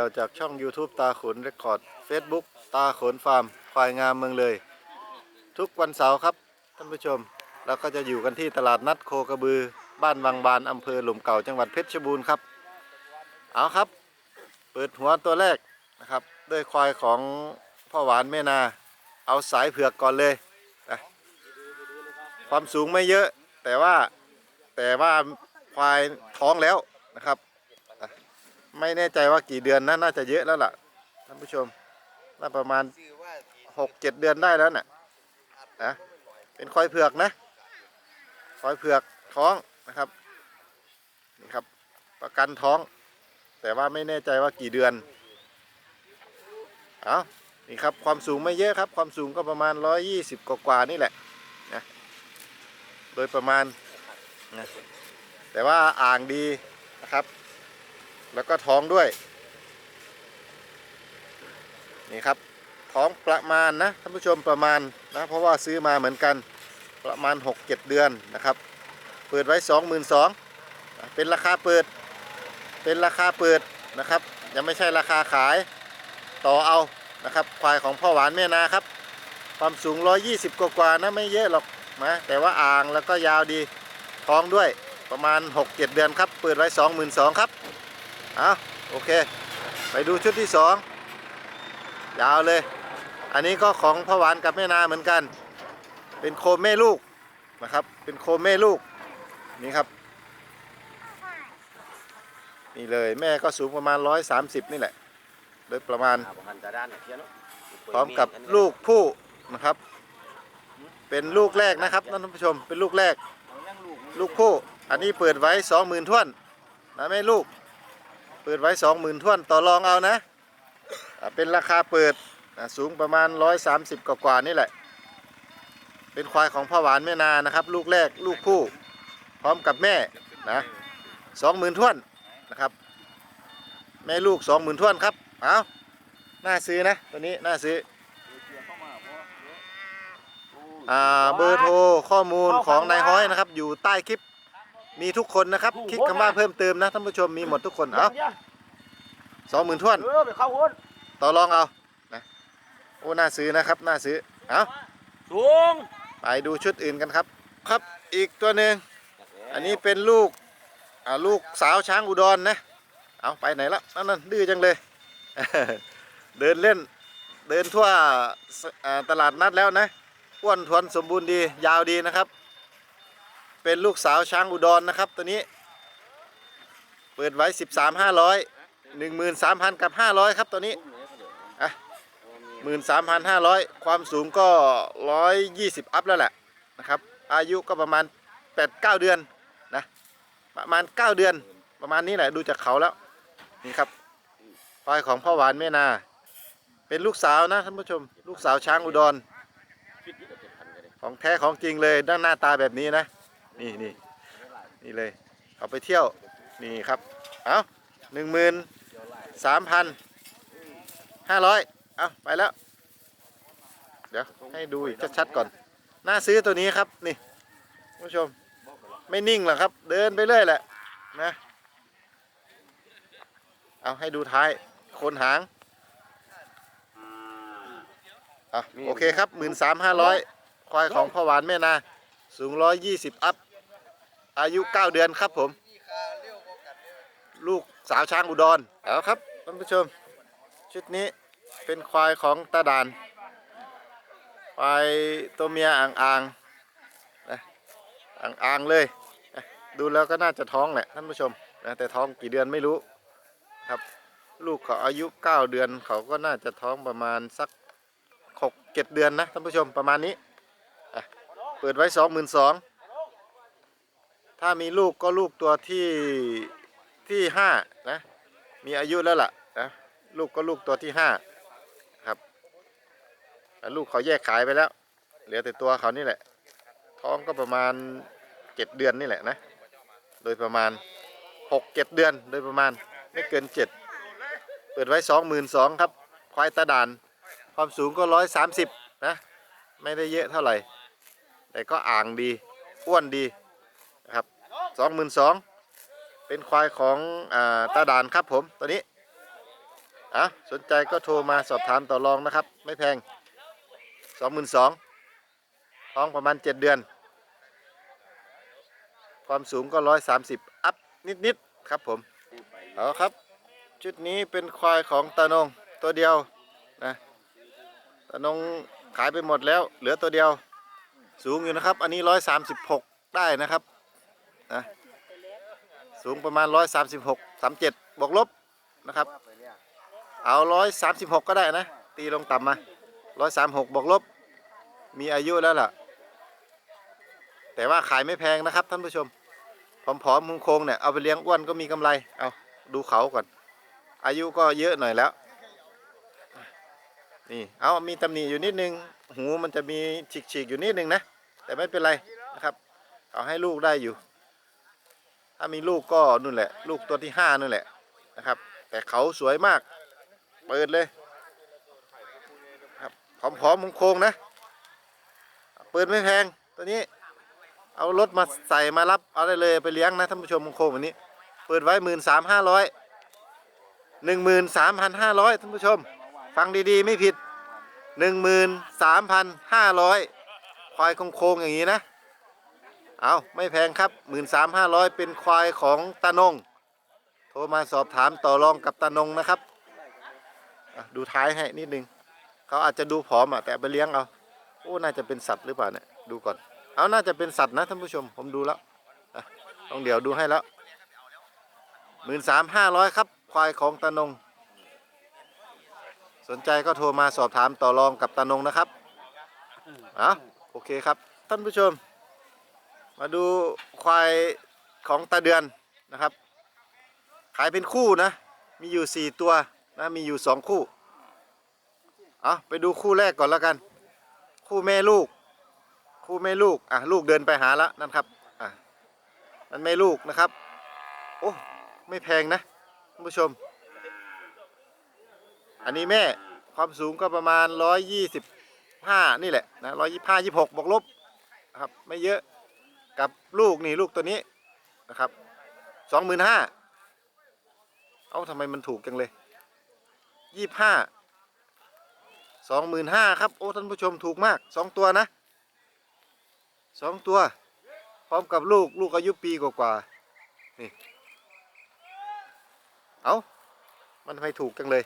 ียวจากช่อง YouTube ตาขนเรคคอร์ด Facebook ตาขนฟาร์มควายงามเมืองเลย ทุกวันเสาร์ครับท่านผู้ชมเราก็จะอยู่กันที่ตลาดนัดโคกระบือ บ้านวังบานอำเภอหลุมเก่าจังหวัดเพชรบูรณ์ครับ เอาครับ เปิดหัวตัวแรกนะครับด้วยควายของพ่อหวานแม่นา เอาสายเผือกก่อนเลยนะความสูงไม่เยอะ แต่ว่าแต่ว่าควายท้องแล้วนะครับ ไม่แน่ใจว่ากี่เดือนนะน่าจะเยอะแล้วล่ะท่านผู้ชมน่าประมาณหกเจ็ดเดือนได้แล้วน่ะนะเป็นควายเผือกนะควายเผือกท้องนะครับนี่ครับประกันท้อง แต่ว่าไม่แน่ใจว่ากี่เดือนเอานี่ครับความสูงไม่เยอะครับ ความสูงก็ประมาณ 120 กว่านี่แหละนะโดยประมาณนะแต่ว่าอ่างดีนะครับ แล้วก็ท้องด้วย นี่ครับ ท้องประมาณนะท่านผู้ชมประมาณนะเพราะว่าซื้อมาเหมือนกันประมาณ 6-7 เดือนนะครับ เปิดไว้ 22,002เป็นราคาเปิด เป็นราคาเปิดนะครับ ยังไม่ใช่ราคาขายต่อเอานะครับควายของพ่อหวานแม่นาครับ ความสูง 120 กว่าๆนะไม่เยอะหรอกนะแต่ว่าอ่างแล้วก็ยาวดีท้องด้วยประมาณ 6-7 เดือนครับ เปิดไว้ 22,000ครับ เอาโอเค ไปดูชุดที่2ยาวเลย อันนี้ก็ของพ่อหวานกับแม่นาเหมือนกัน เป็นโคแม่ลูกนะครับ เป็นโคแม่ลูกนี่ครับนี่เลยแม่ก็สูงประมาณ 130 นี่แหละ โดยประมาณหันตาด้านเทียนเนาะพร้อมกับลูกผู้นะครับ เป็นลูกแรกนะครับท่านผู้ชมเป็นลูกแรก ลูกผู้อันนี้เปิดไว้ 20,000ท้วนนะแม่ลูก เปิดไว้20,000ท้วนต่อรองเอานะเป็นราคาเปิดสูงประมาณ 130 กว่าๆนี่แหละ เป็นควายของพ่อหวานแม่นานะครับ ลูกแรกลูกผู้พร้อมกับแม่นะ20,000ท้วนนะครับ แม่ลูก20,000ท้วนครับเอาน่าซื้อนะตัวนี้น่าซื้ออ่าเบอร์โทรข้อมูลของนายฮ้อยนะครับ อยู่ใต้คลิป มีทุกคนนะครับ คลิกคำว่าเพิ่มเติมนะท่านผู้ชมมีหมดทุกคน เอาสองหมื่นท่วน เออไปเข้าหุ้นต่อรองเอา นะ โอ้ น่าซื้อนะครับ น่าซื้อ เอาสูง ไปดูชุดอื่นกันครับ ครับ อีกตัวหนึ่ง อันนี้เป็นลูก อ่า ลูกสาวช้างอุดรนะ เอาไปไหนละนั่นนั่นดื้อจังเลย เดินเล่น เดินทั่วสอ่าตลาดนัดแล้วนะ อ้วนทวนสมบูรณ์ดี ยาวดีนะครับ เป็นลูกสาวช้างอุดรนะครับ ตัวนี้ เปิดไว้ 13 500 13,000 กับ 500 ครับตัวนี้อะ13,500 ความสูงก็ 120 อัพแล้วแหละนะครับ อายุก็ประมาณ 8-9 เดือนนะประมาณ 9 เดือนประมาณนี้แหละดูจากเขาแล้วนี่ครับควายของพ่อหวานแม่นา เป็นลูกสาวนะท่านผู้ชม ลูกสาวช้างอุดร ของแท้ของจริงเลยด้านหน้าตาแบบนี้นะ นี่นี่นี่เลย เอาไปเที่ยว นี่ครับ เอาหนึ่งหมื่นสามพันห้าร้อยเอาไปแล้ว เดี๋ยว ให้ดูอีกชัดๆก่อน น่าซื้อตัวนี้ครับ นี่ผู้ชม ไม่นิ่งหรอกครับ เดินไปเรื่อยแหละ นะ เอาให้ดูท้ายโคนหางอะโอเคครับหมื่นสามห้าร้อยควายของพ่อหวานแม่นา สูงร้อยยี่สิบอัพ อายุเก้าเดือนครับผม ลูกสาวช้างอุดรเอาครับท่านผู้ชม ชุดนี้เป็นควายของตาดาน ควายตัวเมียอ่างอ่างอ่างอ่างเลย ดูแล้วก็น่าจะท้องแหละท่านผู้ชมนะแต่ท้องกี่เดือนไม่รู้ครับ ลูกเขาอายุเก้าเดือนเขาก็น่าจะท้องประมาณสักหกเจ็ดเดือนนะท่านผู้ชมประมาณนี้เปิดไว้สองหมื่นสอง ถ้ามีลูกก็ลูกตัวที่ที่ห้านะ มีอายุแล้วล่ะนะลูกก็ลูกตัวที่ห้าครับแต่ลูกเขาแยกขายไปแล้ว เหลือแต่ตัวเขานี่แหละ ท้องก็ประมาณเจ็ดเดือนนี่แหละนะ โดยประมาณหกเจ็ดเดือนโดยประมาณไม่เกินเจ็ดเปิดไว้สองหมื่นสองครับ ควายตาดาน ความสูงก็ร้อยสามสิบนะ ไม่ได้เยอะเท่าไหร่ แต่ก็อ่างดี อ้วนดี สองหมื่นสองเป็นควายของอตาดานครับผมตัวนี้อะสนใจก็โทรมาสอบถามต่อรองนะครับ ไม่แพงสองหมื่นสองท้องประมาณเจ็ดเดือน ความสูงก็ร้อยสามสิบอัพนิดๆครับผมเอาครับชุดนี้เป็นควายของตานงตัวเดียวนะตานงขายไปหมดแล้วเหลือตัวเดียวสูงอยู่นะครับ อันนี้ร้อยสามสิบหกได้นะครับ นะสูงประมาณร้อยสามสิบหกสามเจ็ดบวกลบนะครับ เอาร้อยสามสิบหกก็ได้นะ ตีลงต่ำมาร้อยสามหกบวกลบ มีอายุแล้วล่ะ แต่ว่าขายไม่แพงนะครับท่านผู้ชมผอมๆโค้งๆเนี่ยเอาไปเลี้ยงอ้วนก็มีกำไร เอาดูเขาก่อน อายุก็เยอะหน่อยแล้วนี่ เอามีตำหนิอยู่นิดนึง หูมันจะมีฉีกๆอยู่นิดนึงนะ แต่ไม่เป็นไรนะครับ เอาให้ลูกได้อยู่ ถ้ามีลูกก็นู่นแหละ ลูกตัวที่ห้านู่นแหละนะครับ แต่เขาสวยมาก เปิดเลยครับผอมๆโค้งนะ เปิดไม่แพงตัวนี้ เอารถมาใส่มารับเอาได้เลยไปเลี้ยงนะท่านผู้ชมโค้งวันนี้ เปิดไว้หมื่นสามห้าร้อยหนึ่งหมื่นสามพันห้าร้อยท่านผู้ชม ฟังดีๆไม่ผิดหนึ่งหมื่นสามพันห้าร้อยควายโค้งๆอย่างนี้นะ เอาไม่แพงครับหมื่นสามห้าร้อยเป็นควายของตานง โทรมาสอบถามต่อรองกับตานงนะครับอะดูท้ายให้นิดนึงเขาอาจจะดูผอมอะแต่เอาไปเลี้ยงเอาโอ้น่าจะเป็นสัตว์หรือเปล่าเนี่ยดูก่อน เอาน่าจะเป็นสัตว์นะท่านผู้ชมผมดูแล้วอะต้องเดี๋ยวดูให้แล้วหมื่นสามห้าร้อยครับ ควายของตานง สนใจก็โทรมาสอบถามต่อรองกับตานงนะครับ อะโอเคครับ ท่านผู้ชม มาดูควายของตาเดือนนะครับ ขายเป็นคู่นะ มีอยู่ 4 ตัวนะ มีอยู่ 2 คู่ เอาไปดูคู่แรกก่อนแล้วกัน คู่แม่ลูก คู่แม่ลูก อะ ลูกเดินไปหาแล้วนั่นครับ อะนั่นแม่ลูกนะครับ โอ้ ไม่แพงนะท่านผู้ชม อันนี้แม่ความสูงก็ประมาณ 125 นี่แหละนะ125 26บวกลบครับ ไม่เยอะ กับลูกนี่ลูกตัวนี้นะครับ25,000เอ้าทำไมมันถูกจังเลยยี่ห้าสองหมื่นห้าครับ โอ้ท่านผู้ชมถูกมากสองตัวนะสองตัว พร้อมกับลูกลูกอายุปีกว่าๆนี่ เอามันทำไมถูกจังเลย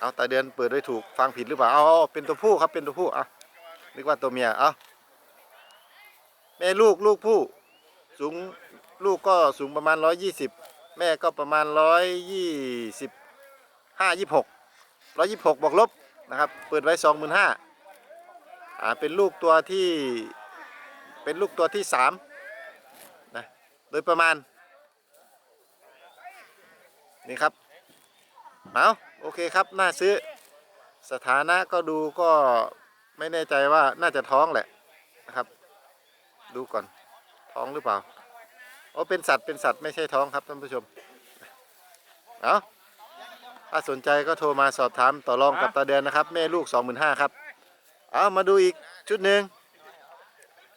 เอาแต่เดือนเปิดด้วยถูกฟังผิดหรือเปล่าเอาเอาเป็นตัวผู้ครับเป็นตัวผู้อะนึกว่าตัวเมียเอา แม่ลูกลูกผู้สูงลูกก็สูงประมาณร้อยยี่สิบแม่ก็ประมาณร้อยยี่สิบห้ายี่หกร้อยยี่หกบวกลบนะครับเปิดไว้สองหมื่นห้าอ่าเป็นลูกตัวที่เป็นลูกตัวที่สามนะโดยประมาณ นี่ครับเอาโอเคครับ น่าซื้อสถานะก็ดูก็ไม่แน่ใจว่าน่าจะท้องแหละนะครับ ดูก่อนท้องหรือเปล่าโอ้เป็นสัตว์เป็นสัตว์ไม่ใช่ท้องครับท่านผู้ชมเอาถ้าสนใจก็โทรมาสอบถามต่อรองกับตาเดือนนะครับ แม่ลูก 25,000ครับเอามาดูอีกชุดหนึ่ง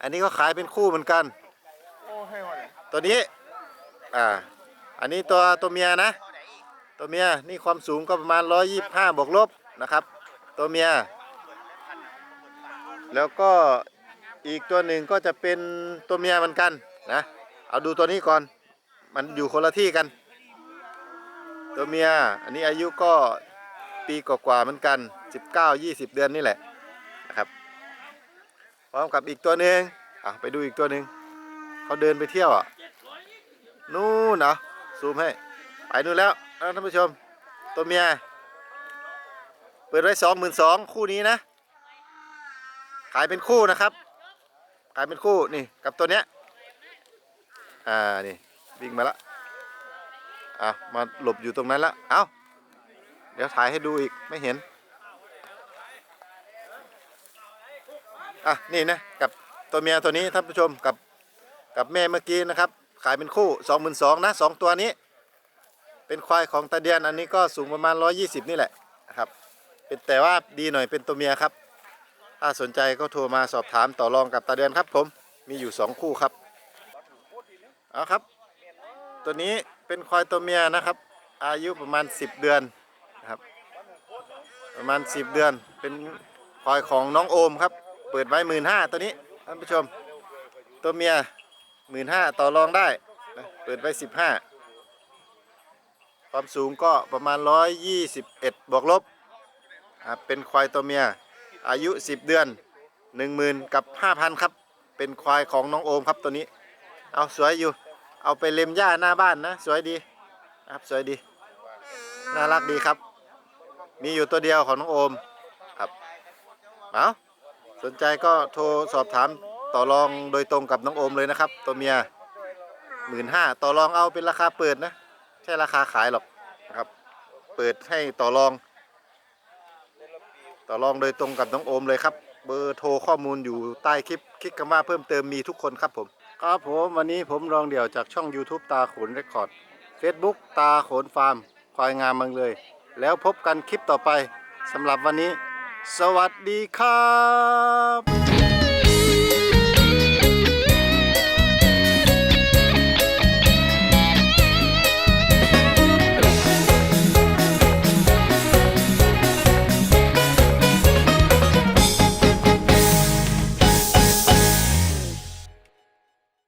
อันนี้ก็ขายเป็นคู่เหมือนกันตัวนี้อ่าอันนี้ตัวตัวเมียนะ ตัวเมียนี่ความสูงก็ประมาณ 125 บวกลบนะครับ ตัวเมีย แล้วก็ อีกตัวหนึ่งก็จะเป็นตัวเมียเหมือนกันนะ เอาดูตัวนี้ก่อน มันอยู่คนละที่กัน ตัวเมีย อันนี้อายุก็ปีกว่าๆเหมือนกัน 19-20 เดือนนี่แหละนะครับ พร้อมกับอีกตัวหนึ่งอะไปดูอีกตัวหนึ่งเขาเดินไปเที่ยวอะ นู่นเนาะซูมให้ ไปนู่นแล้วนะท่านผู้ชม ตัวเมีย เปิดไว้สองหมื่นสองคู่นี้นะ ขายเป็นคู่นะครับ ขายเป็นคู่นี่กับตัวเนี้ยอ่านี่วิ่งมาละอะมาหลบอยู่ตรงนั้นละเอาเดี๋ยวถ่ายให้ดูอีกไม่เห็นอะนี่นะกับตัวเมียตัวนี้ท่านผู้ชมกับกับแม่เมื่อกี้นะครับ ขายเป็นคู่สองหมื่นสองนะสองตัวนี้ เป็นควายของตาเดียนอันนี้ก็สูงประมาณร้อยี่สิบนี่แหละนะครับเป็นแต่ว่าดีหน่อยเป็นตัวเมียครับ ถ้าสนใจก็โทรมาสอบถามต่อรองกับตาเดือนครับผม มีอยู่สองคู่ครับเอาครับ ตัวนี้เป็นควายตัวเมียนะครับ อายุประมาณ 10 เดือนนะครับ ประมาณ 10 เดือน เป็นควายของน้องโอมครับ เปิดไว้หมื่นห้าตัวนี้ท่านผู้ชม ตัวเมียหมื่นห้าต่อรองได้ เปิดไว้สิบห้าความสูงก็ประมาณ 121 บวกลบ เป็นควายตัวเมีย อายุ 10 เดือน 10,000 กับ 5,000 ครับ เป็นควายของน้องโอมครับตัวนี้ เอาสวยอยู่ เอาไปเล็มหญ้าหน้าบ้านนะ สวยดีครับสวยดี น่ารักดีครับ มีอยู่ตัวเดียวของน้องโอมครับเอาสนใจก็โทรสอบถามต่อรองโดยตรงกับน้องโอมเลยนะครับ ตัวเมียหมื่นห้าต่อรองเอาเป็นราคาเปิดนะ ใช่ราคาขายหรอกนะครับ เปิดให้ต่อรอง ต่อรองโดยตรงกับน้องโอมเลยครับ เบอร์โทรข้อมูลอยู่ใต้คลิป คลิกคำว่าเพิ่มเติมมีทุกคนครับผม ครับผมวันนี้ผมรองเดี่ยวจากช่อง YouTube ตาขนเรคคอร์ด Facebook ตาขนฟาร์มควายงามเมืองเลย แล้วพบกันคลิปต่อไปสำหรับวันนี้ สวัสดีครับ